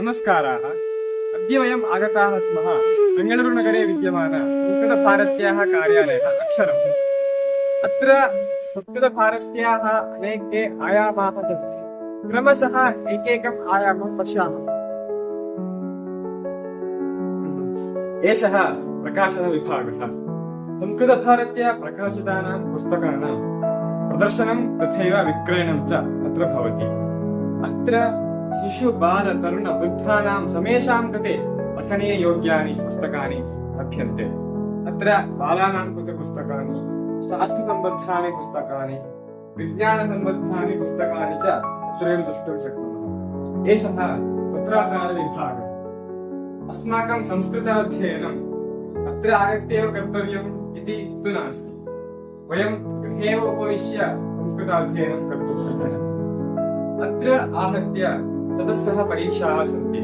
नमस्काराः अद्य वयम् आगताः स्मः बेङ्गळूरुनगरे विद्यमान संस्कृतभारत्याः कार्यालयः अक्षरम् अत्र संस्कृतभारत्याः अनेके आयामाः सन्ति क्रमशः एकैकम् आयामं पश्यामः एषः प्रकाशनविभागः संस्कृतभारत्या प्रकाशितानां पुस्तकानां प्रदर्शनं तथैव विक्रयणं च अत्र भवति अत्र शिशु बाल तरुण वृद्धानां समेषां कृते पठनीययोग्यानि पुस्तकानि लभ्यन्ते। अत्र बालानां कृते पुस्तकानि, शास्त्रसम्बद्धानि पुस्तकानि, विज्ञानसम्बद्धानि पुस्तकानि च अत्र वयं द्रष्टुं शक्नुमः। एषः पत्राचारविभागः। अस्माकं संस्कृताध्ययनम् अत्र आगत्य एव कर्तव्यम् इति तु नास्ति। वयं गृहे एव उपविश्य संस्कृताध्ययनं कर्तुं शक्नुमः। अत्र आहत्य चतस्रः परीक्षाः सन्ति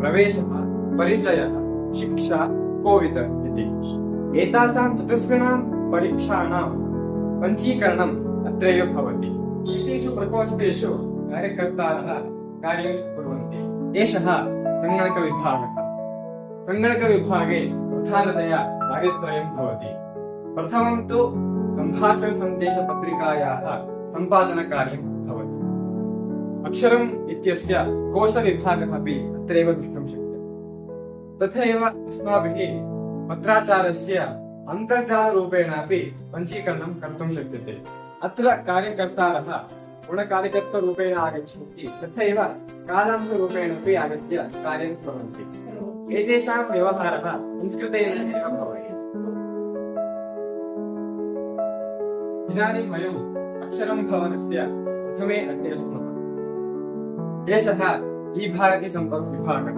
प्रवेशः परिचयः शिक्षा कोविद इति एतासां चतुस्ॄणां परीक्षाणां पञ्चीकरणम् अत्रैव भवति एतेषु प्रकोष्ठेषु कार्यकर्तारः कार्यं कुर्वन्ति एषः सङ्गणकविभागः सङ्गणकविभागे प्रधानतया कार्यत्रयं भवति प्रथमं तु सम्भाषणसन्देशपत्रिकायाः सम्पादनकार्यं भवति अक्षरम् इत्यस्य कोशविभागः अपि अत्रैव द्रष्टुं शक्यते तथैव अस्माभिः पत्राचारस्य अन्तर्जालरूपेण अपि पञ्चीकरणं कर्तुं शक्यते अत्र कार्यकर्तारः गुणकार्यकर्तरूपेण आगच्छन्ति तथैव कालांशरूपेण अपि आगत्य कार्यं कुर्वन्ति एतेषां व्यवहारः संस्कृतेन एव भवति इदानीं वयम् अक्षरं भवनस्य प्रथमे अट्टे स्मः एषः ई भारती सम्पर्क विभागः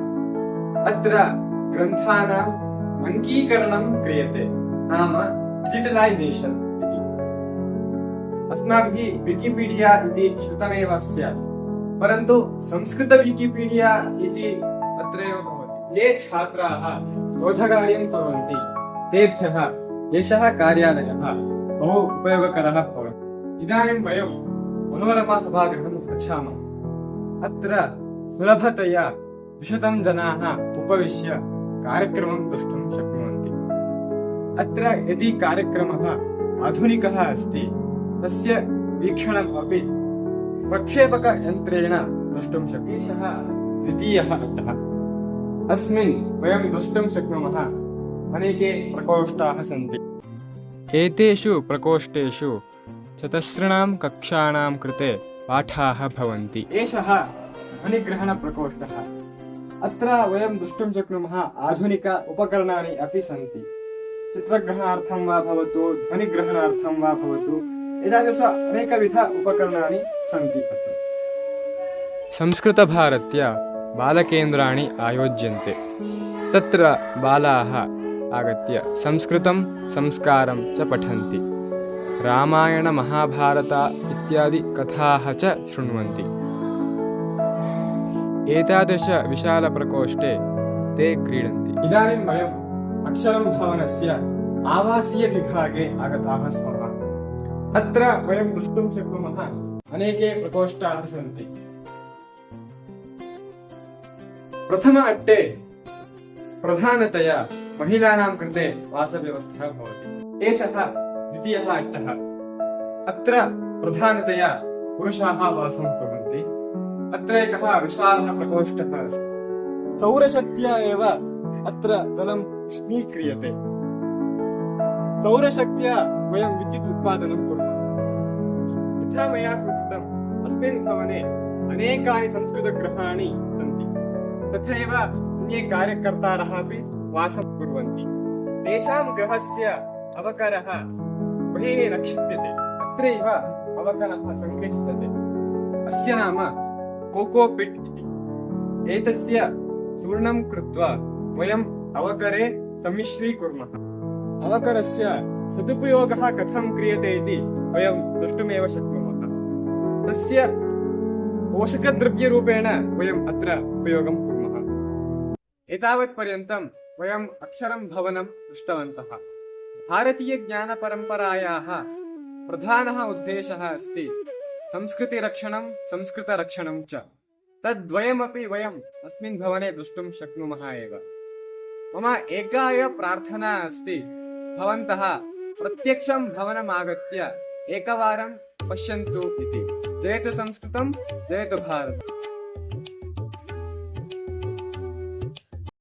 अत्र ग्रन्थानाम् अङ्कीकरणं क्रियते। नाम डिजिटलैसेशन् इति। अस्माभिः विकिपीडिया इति श्रुतमेव स्यात्। परन्तु संस्कृत विकिपीडिया इति अत्रैव भवति। ये छात्राः शोधकार्यं कुर्वन्ति, तेभ्यः एषः कार्यालयः बहु उपयोगकरः भवति। इदानीं वयं मनोरमा सभागृहं गच्छामः अत्र सुलभतया द्विशतं जनाः उपविश्य कार्यक्रमं द्रष्टुं शक्नुवन्ति। अत्र यदि कार्यक्रमः आधुनिकः अस्ति, तस्य वीक्षणम् अपि प्रक्षेपकयन्त्रेण द्रष्टुं शक्यते एषः द्वितीयः अट्टः अस्मिन् वयं द्रष्टुं शक्नुमः अनेके प्रकोष्ठाः सन्ति। एतेषु प्रकोष्ठेषु चतस्रणां कक्षाणां कृते पाठाः भवन्ति। एषः ध्वनिग्रहणप्रकोष्ठः। अत्र वयं द्रष्टुं शक्नुमः आधुनिक उपकरणानि अपि सन्ति। चित्रग्रहणार्थं वा भवतु ध्वनिग्रहणार्थं वा भवतु एतादृश अनेकविध उपकरणानि सन्ति अत्र। संस्कृतभारत्या बालकेन्द्राणि आयोज्यन्ते। तत्र बालाः आगत्य संस्कृतं संस्कारं च पठन्ति। रामायणमहाभारत इत्यादि कथाः च शृण्वन्ति। एतादृशविशालप्रकोष्ठे ते क्रीडन्ति। इदानीं वयम् अक्षरं भवनस्य आवासीयविभागे आगताः स्मः। अत्र वयं द्रष्टुं शक्नुमः अनेके प्रकोष्ठाः सन्ति। प्रथम अट्टे प्रधानतया महिलानां कृते वासव्यवस्था भवति। एषः द्वितीयः अट्टः अत्र प्रधानतया पुरुषाः वासं कुर्वन्ति। अत्र एकः विशालः प्रकोष्ठः अस्ति। सौरशक्त्या एव अत्र जलम् उष्णीक्रियते सौरशक्त्या वयं विद्युत् उत्पादनं कुर्मः। यथा मया सूचितम्, अस्मिन् भवने अनेकानि संस्कृतगृहाणि सन्ति। तथैव अन्ये कार्यकर्तारः अपि वासं कुर्वन्ति। तेषां गृहस्य अवकरः बहिः न क्षिप्यते अत्रैव अवकरः सङ्गृह्यते अस्य नाम कोकोपिट् इति एतस्य चूर्णं कृत्वा वयम् अवकरे सम्मिश्रीकुर्मः अवकरस्य सदुपयोगः कथं क्रियते इति वयं द्रष्टुमेव शक्नुमः तस्य पोषकद्रव्यरूपेण वयम् अत्र उपयोगं कुर्मः एतावत्पर्यन्तं वयम् अक्षरं भवनं दृष्टवन्तः भारतीयज्ञानपरम्परायाः प्रधानः उद्देशः अस्ति संस्कृतिरक्षणं, संस्कृतरक्षणं च। तद्वयमपि वयम् अस्मिन् भवने द्रष्टुं शक्नुमः एव। मम एका एव प्रार्थना अस्ति, भवन्तः प्रत्यक्षं भवनम् आगत्य एकवारं पश्यन्तु इति। जयतु संस्कृतं, जयतु भारतम्।